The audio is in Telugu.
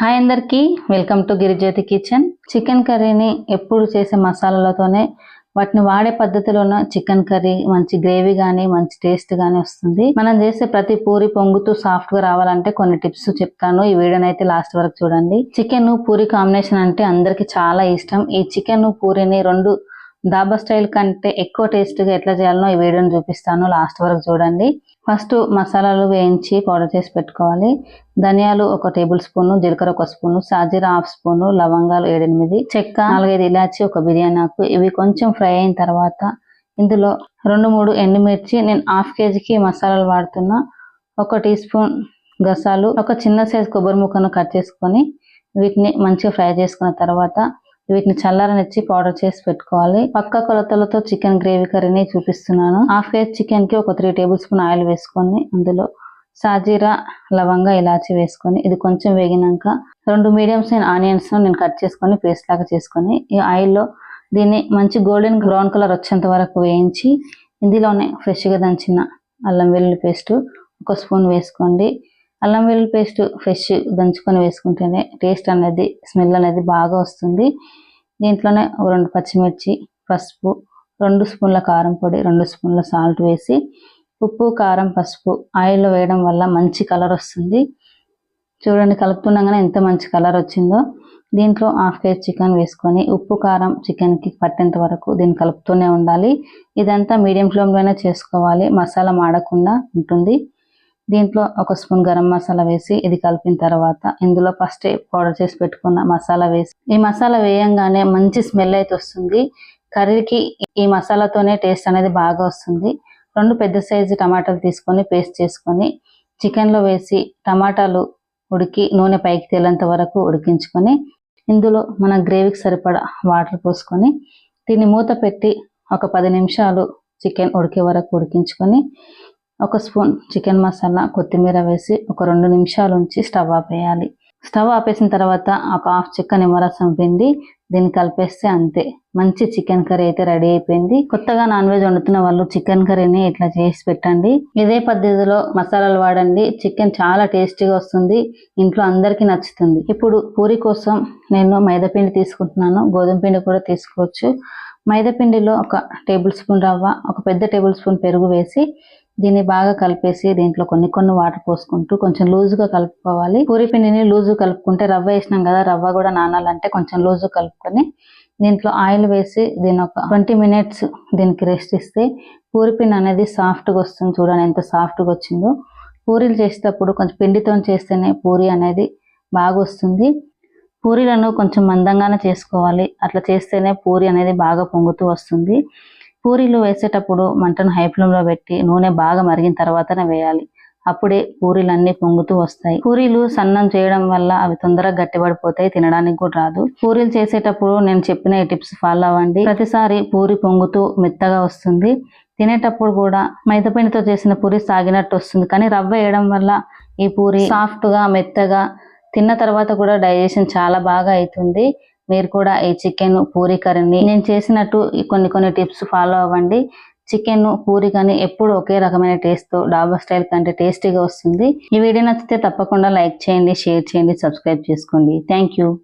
హాయ్ అందరికీ welcome to Girijyothi kitchen. Chicken కర్రీని ఎప్పుడు చేసే మసాలాలతోనే వాటిని వాడే పద్ధతిలోన చికెన్ కర్రీ మంచి గ్రేవీ కానీ మంచి టేస్ట్ కానీ వస్తుంది. మనం చేసే ప్రతి పూరి పొంగుతూ సాఫ్ట్గా రావాలంటే కొన్ని టిప్స్ చెప్తాను. ఈ వీడియోని అయితే లాస్ట్ వరకు చూడండి. చికెన్ పూరి కాంబినేషన్ అంటే అందరికి చాలా ఇష్టం. ఈ చికెన్ పూరిని రెండు దాబా స్టైల్ కంటే ఎక్కువ టేస్ట్గా ఎట్లా చేయాలనో ఈ వీడియోని చూపిస్తాను. లాస్ట్ వరకు చూడండి. ఫస్ట్ మసాలాలు వేయించి పౌడర్ చేసి పెట్టుకోవాలి. ధనియాలు ఒక టేబుల్ స్పూన్ జీలకర్ర ఒక స్పూన్ సాజీరా హాఫ్ స్పూన్ లవంగాలు ఏడెనిమిది చెక్క నాలుగైదు ఇలాచి ఒక బిర్యానీ ఆకు. ఇవి కొంచెం ఫ్రై అయిన తర్వాత ఇందులో రెండు మూడు ఎండుమిర్చి నేను హాఫ్ కేజీకి మసాలాలు వాడుతున్నా. ఒక టీ స్పూన్ గసాలు ఒక చిన్న సైజ్ కొబ్బరి ముక్కను కట్ చేసుకొని వీటిని మంచిగా ఫ్రై చేసుకున్న తర్వాత వీటిని చల్లారనిచ్చి పౌడర్ చేసి పెట్టుకోవాలి. పక్క కొలతలతో చికెన్ గ్రేవీ కర్రీని చూపిస్తున్నాను. హాఫ్ కేజీ చికెన్కి ఒక త్రీ టేబుల్ స్పూన్ ఆయిల్ వేసుకొని అందులో సాజీరా లవంగా ఇలాచి వేసుకొని ఇది కొంచెం వేగినాక రెండు మీడియం సైజ్ ఆనియన్స్ నేను కట్ చేసుకొని పేస్ట్ లాగా చేసుకొని ఈ ఆయిల్లో దీన్ని మంచి గోల్డెన్ బ్రౌన్ కలర్ వచ్చేంత వరకు వేయించి ఇందులోనే ఫ్రెష్గా దంచిన అల్లం వెల్లుల్లి పేస్ట్ ఒక స్పూన్ వేసుకోండి. అల్లం వెల్లుల్లి పేస్ట్ ఫ్రెష్ దంచుకొని వేసుకుంటేనే టేస్ట్ అనేది స్మెల్ అనేది బాగా వస్తుంది. దీంట్లోనే ఒక రెండు పచ్చిమిర్చి పసుపు రెండు స్పూన్ల కారం పొడి రెండు స్పూన్ల సాల్ట్ వేసి ఉప్పు కారం పసుపు ఆయిల్లో వేయడం వల్ల మంచి కలర్ వస్తుంది. చూడండి కలుపుతుండగానే ఎంత మంచి కలర్ వచ్చిందో. దీంట్లో హాఫ్ కేజీ చికెన్ వేసుకొని ఉప్పు కారం చికెన్కి పట్టేంత వరకు దీన్ని కలుపుతూనే ఉండాలి. ఇదంతా మీడియం ఫ్లేమ్లోనే చేసుకోవాలి. మసాలా మాడకుండా ఉంటుంది. దీంట్లో ఒక స్పూన్ గరం మసాలా వేసి ఇది కలిపిన తర్వాత ఇందులో ఫస్ట్ పౌడర్ చేసి పెట్టుకున్న మసాలా వేసి ఈ మసాలా వేయంగానే మంచి స్మెల్ అయితే వస్తుంది. కర్రీకి ఈ మసాలాతోనే టేస్ట్ అనేది బాగా వస్తుంది. రెండు పెద్ద సైజు టమాటాలు తీసుకొని పేస్ట్ చేసుకొని చికెన్లో వేసి టమాటాలు ఉడికి నూనె పైకి తేలేంత వరకు ఉడికించుకొని ఇందులో మన గ్రేవీకి సరిపడా వాటర్ పోసుకొని దీన్ని మూత పెట్టి ఒక పది నిమిషాలు చికెన్ ఉడికే వరకు ఉడికించుకొని ఒక స్పూన్ చికెన్ మసాలా కొత్తిమీర వేసి ఒక రెండు నిమిషాలు ఉంచి స్టవ్ ఆపేయాలి. స్టవ్ ఆపేసిన తర్వాత ఒక హాఫ్ చికెన్ నిమ్మరసం పిండి దీన్ని కలిపేస్తే అంతే. మంచి చికెన్ కర్రీ అయితే రెడీ అయిపోయింది. కొత్తగా నాన్ వెజ్ వండుతున్న వాళ్ళు చికెన్ కర్రీని ఇట్లా చేసి పెట్టండి. ఇదే పద్ధతిలో మసాలాలు వాడండి. చికెన్ చాలా టేస్టీగా వస్తుంది. ఇంట్లో అందరికీ నచ్చుతుంది. ఇప్పుడు పూరి కోసం నేను మైదా పిండి తీసుకుంటున్నాను. గోధుమ పిండి కూడా తీసుకోవచ్చు. మైదా పిండిలో ఒక టేబుల్ స్పూన్ రవ్వ ఒక పెద్ద టేబుల్ స్పూన్ పెరుగు వేసి దీన్ని బాగా కలిపేసి దీంట్లో కొన్ని కొన్ని వాటర్ పోసుకుంటూ కొంచెం లూజుగా కలుపుకోవాలి. పూరి పిండిని లూజు కలుపుకుంటే రవ్వ వేసినాం కదా రవ్వ కూడా నానాలంటే కొంచెం లూజు కలుపుకొని దీంట్లో ఆయిల్ వేసి దీని ఒక ట్వంటీ మినిట్స్ దీనికి రెస్ట్ ఇస్తే పూరి పిండి అనేది సాఫ్ట్గా వస్తుంది చూడండి ఎంత సాఫ్ట్గా వచ్చిందో. పూరీలు చేసేటప్పుడు కొంచెం పిండితో చేస్తేనే పూరి అనేది బాగా వస్తుంది. పూరీలను కొంచెం మందంగానే చేసుకోవాలి. అట్లా చేస్తేనే పూరి అనేది బాగా పొంగుతూ వస్తుంది. పూరీలు వేసేటప్పుడు మంటను హై ఫ్లేమ్లో పెట్టి నూనె బాగా మరిగిన తర్వాతనే వేయాలి. అప్పుడే పూరీలు పొంగుతూ వస్తాయి. పూరీలు సన్నం చేయడం వల్ల అవి తొందరగా గట్టిపడిపోతాయి తినడానికి కూడా రాదు. పూరీలు చేసేటప్పుడు నేను చెప్పిన ఈ టిప్స్ ఫాలో అవ్వండి. ప్రతిసారి పూరి పొంగుతూ మెత్తగా వస్తుంది. తినేటప్పుడు కూడా మైదపిండితో చేసిన పూరి సాగినట్టు వస్తుంది. కానీ రవ్వ వేయడం వల్ల ఈ పూరి సాఫ్ట్గా మెత్తగా తిన్న తర్వాత కూడా డైజెషన్ చాలా బాగా అవుతుంది. మీరు కూడా ఈ చికెన్ పూరి కర్రీని నేను చేసినట్టు కొన్ని కొన్ని టిప్స్ ఫాలో అవ్వండి. చికెన్ పూరి కానీ ఎప్పుడు ఒకే రకమైన టేస్ట్తో డాబా స్టైల్ కంటే టేస్టీగా వస్తుంది. ఈ వీడియో నచ్చితే తప్పకుండా లైక్ చేయండి షేర్ చేయండి సబ్స్క్రైబ్ చేసుకోండి. Thank you.